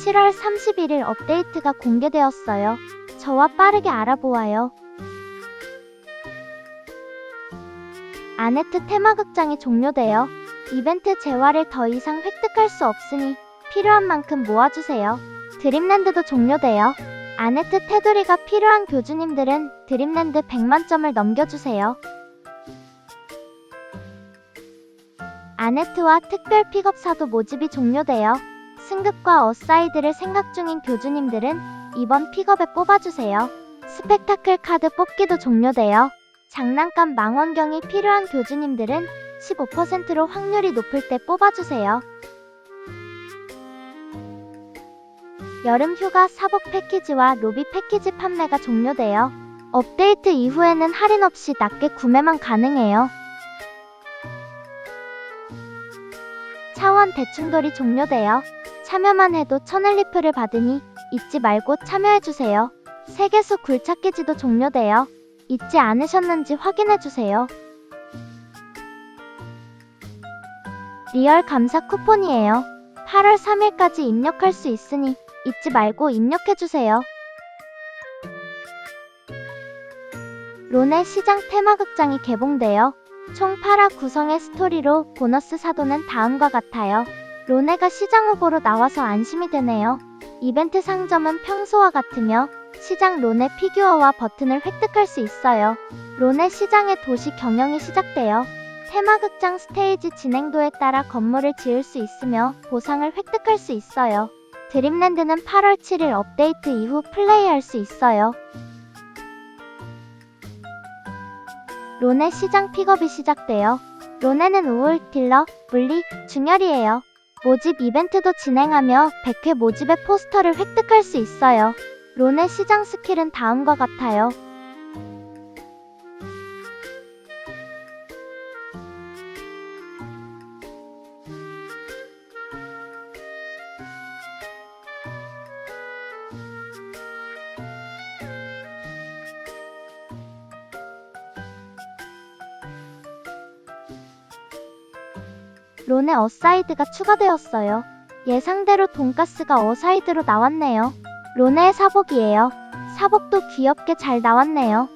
7월 31일 업데이트가 공개되었어요. 저와 빠르게 알아보아요. 아네트 테마극장이 종료되어 이벤트 재화를 더 이상 획득할 수 없으니 필요한 만큼 모아주세요. 드림랜드도 종료되어 아네트 테두리가 필요한 교주님들은 드림랜드 100만점을 넘겨주세요. 아네트와 특별 픽업사도 모집이 종료되어 승급과 어사이드를 생각 중인 교주님들은 이번 픽업에 뽑아주세요. 스펙타클 카드 뽑기도 종료되어 장난감 망원경이 필요한 교주님들은 15%로 확률이 높을 때 뽑아주세요. 여름 휴가 사복 패키지와 로비 패키지 판매가 종료되어 업데이트 이후에는 할인 없이 낮게 구매만 가능해요. 차원 대충돌이 종료되어 참여만 해도 천을리프를 받으니 잊지 말고 참여해주세요. 세계수 굴착기지도 종료되어 잊지 않으셨는지 확인해주세요. 리얼 감사 쿠폰이에요. 8월 3일까지 입력할 수 있으니 잊지 말고 입력해주세요. 론의 시장 테마극장이 개봉되어 총 8화 구성의 스토리로 보너스 사도는 다음과 같아요. 로네가 시장 후보로 나와서 안심이 되네요. 이벤트 상점은 평소와 같으며 시장 론의 피규어와 버튼을 획득할 수 있어요. 론의 시장의 도시 경영이 시작되어 테마극장 스테이지 진행도에 따라 건물을 지을 수 있으며 보상을 획득할 수 있어요. 드림랜드는 8월 7일 업데이트 이후 플레이할 수 있어요. 론의 시장 픽업이 시작되어 론에는 우울, 딜러, 물리, 중열이에요. 모집 이벤트도 진행하며 100회 모집의 포스터를 획득할 수 있어요. 론의 시장 스킬은 다음과 같아요. 론의 어사이드가 추가되었어요. 예상대로 돈가스가 어사이드로 나왔네요. 론의 사복이에요. 사복도 귀엽게 잘 나왔네요.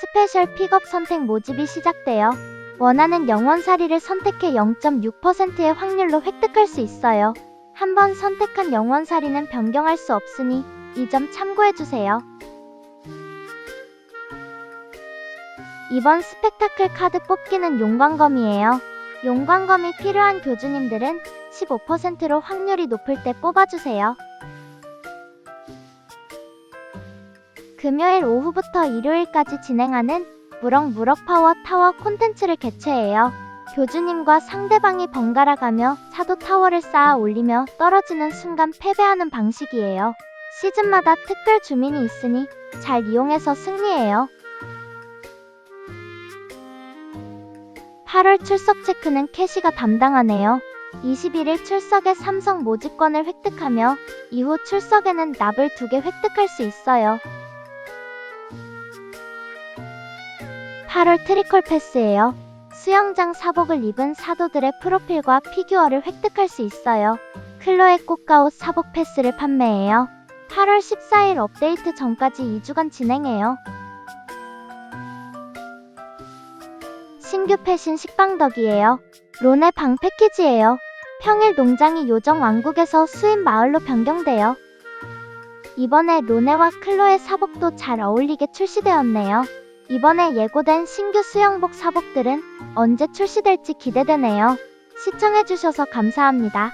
스페셜 픽업 선택 모집이 시작되어 원하는 영원살이를 선택해 0.6%의 확률로 획득할 수 있어요. 한번 선택한 영원살이는 변경할 수 없으니 이 점 참고해주세요. 이번 스펙타클 카드 뽑기는 용광검이에요. 용광검이 필요한 교주님들은 15%로 확률이 높을 때 뽑아주세요. 금요일 오후부터 일요일까지 진행하는 무럭무럭 파워 타워 콘텐츠를 개최해요. 교주님과 상대방이 번갈아 가며 사도 타워를 쌓아 올리며 떨어지는 순간 패배하는 방식이에요. 시즌마다 특별 주민이 있으니 잘 이용해서 승리해요. 8월 출석 체크는 캐시가 담당하네요. 21일 출석에 삼성 모집권을 획득하며 이후 출석에는 납을 2개 획득할 수 있어요. 8월 트리컬 패스예요. 수영장 사복을 입은 사도들의 프로필과 피규어를 획득할 수 있어요. 클로에 꽃가옷 사복 패스를 판매해요. 8월 14일 업데이트 전까지 2주간 진행해요. 신규 패신 식빵덕이에요. 론의 방 패키지예요. 평일 농장이 요정 왕국에서 수입 마을로 변경돼요. 이번에 로네와 클로의 사복도 잘 어울리게 출시되었네요. 이번에 예고된 신규 수영복 사복들은 언제 출시될지 기대되네요. 시청해주셔서 감사합니다.